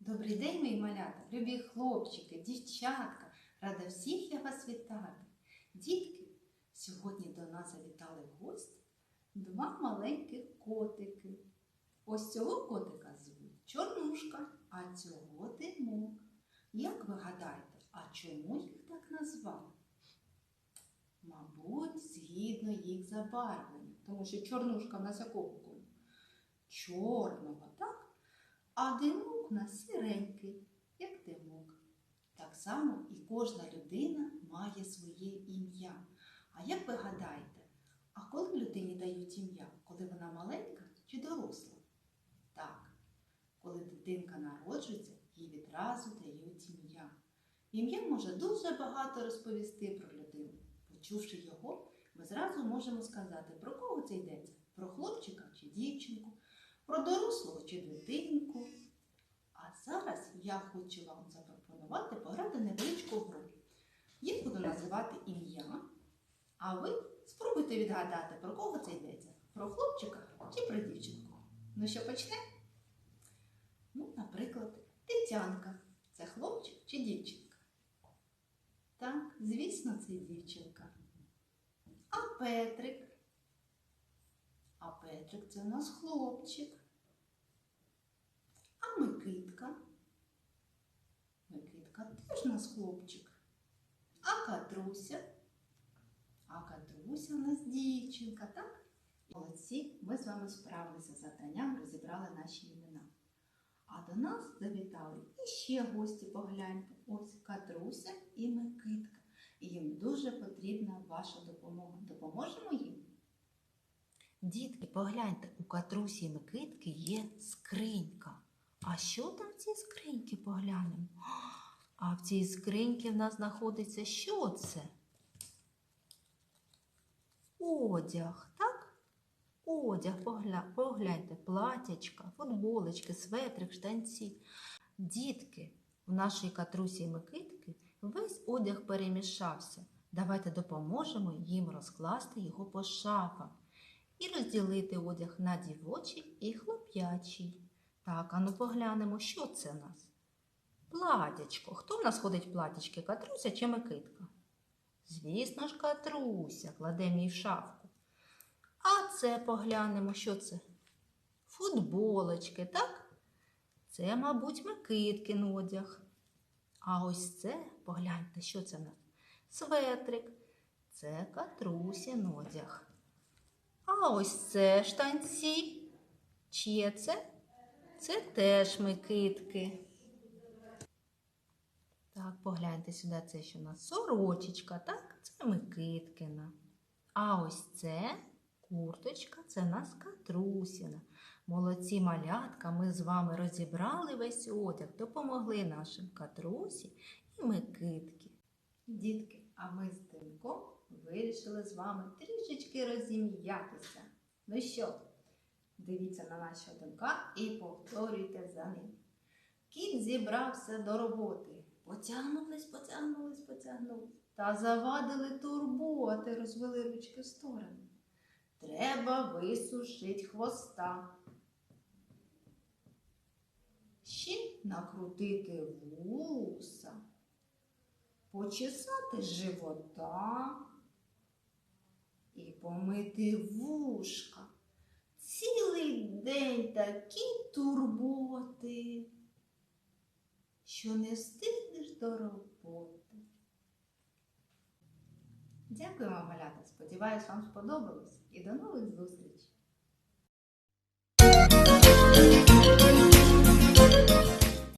Добрий день, мої малята, любі хлопчики, дівчатка. Рада всіх я вас вітати. Дітки, сьогодні до нас завітали в гості два маленьких котики. Ось цього котика звуть Чорнушка, а цього Димок. Як ви гадаєте, а чому їх так назвали? Мабуть, згідно їх забарвлення, тому що чорнушка в нас кольору? Чорного, так? А димок у нас сіренький, як димок. Так само і кожна людина має своє ім'я. А як ви гадаєте, а коли людині дають ім'я? Коли вона маленька чи доросла? Так, коли дитинка народжується, їй відразу дають ім'я. Ім'я може дуже багато розповісти про людину. Почувши його, ми зразу можемо сказати, про кого це йдеться? Про хлопчика чи дівчинку, про дорослого чи дитинку. А зараз я хочу вам запропонувати пограти невеличку гру. Я буду називати ім'я, а ви спробуйте відгадати, про кого це йдеться? Про хлопчика чи про дівчинку. Ну що почнемо? Ну, наприклад, Тетянка. Це хлопчик чи дівчинка? Так, звісно, це дівчинка. А Петрик? А Петрик це у нас хлопчик. А Микитка? Микитка теж у нас хлопчик. А Катруся? А Катруся у нас дівчинка, так? Молодці, ми з вами справилися з завданням, розібрали наші імена. А до нас завітали іще гості, погляньте. Ось Катруся і Микитка. І їм дуже потрібна ваша допомога. Допоможемо їм? Дітки, погляньте, у Катрусі Микитки є скринька. А що там в цій скриньці поглянемо? А в цій скриньці в нас знаходиться що це? Одяг, так? Одяг, погля... погляньте, платячка, футболочки, светрик, штанці. Дітки, у нашої Катрусі Микитки весь одяг перемішався. Давайте допоможемо їм розкласти його по шафам і розділити одяг на дівочий і хлоп'ячий. Так, а ну поглянемо, що це в нас? Платячко. Хто в нас ходить платячки? Катруся чи Микитка? Звісно ж, Катруся, кладемо її в шафку. А це поглянемо, що це? Футболочки, так? Це, мабуть, Микиткин одяг. А ось це, погляньте, що це в нас? Светрик. Це Катрусін одяг. А ось це штанці. Чиє це? Це теж Микитки. Так, погляньте сюди, це що у нас сорочечка, так? Це Микиткина. А ось це курточка, це в нас Катрусіна. Молодці малятка, ми з вами розібрали весь одяг, допомогли нашим Катрусі і Микитки. Дітки, а ми з Тимком вирішили з вами трішечки розім'ятися. Ну що, дивіться на нашого Тимка і повторюйте за ним. Кіт зібрався до роботи. Потягнулись, потягнулись, потягнулись. Та завадили турботи, розвели ручки в сторони. Треба висушить хвоста. Ще накрутити вуса, почесати живота і помити вушка. Цілий день такі турботи, що не встигнеш до роботи. Дякую вам, малята. Сподіваюсь, вам сподобалось і до нових зустрічей!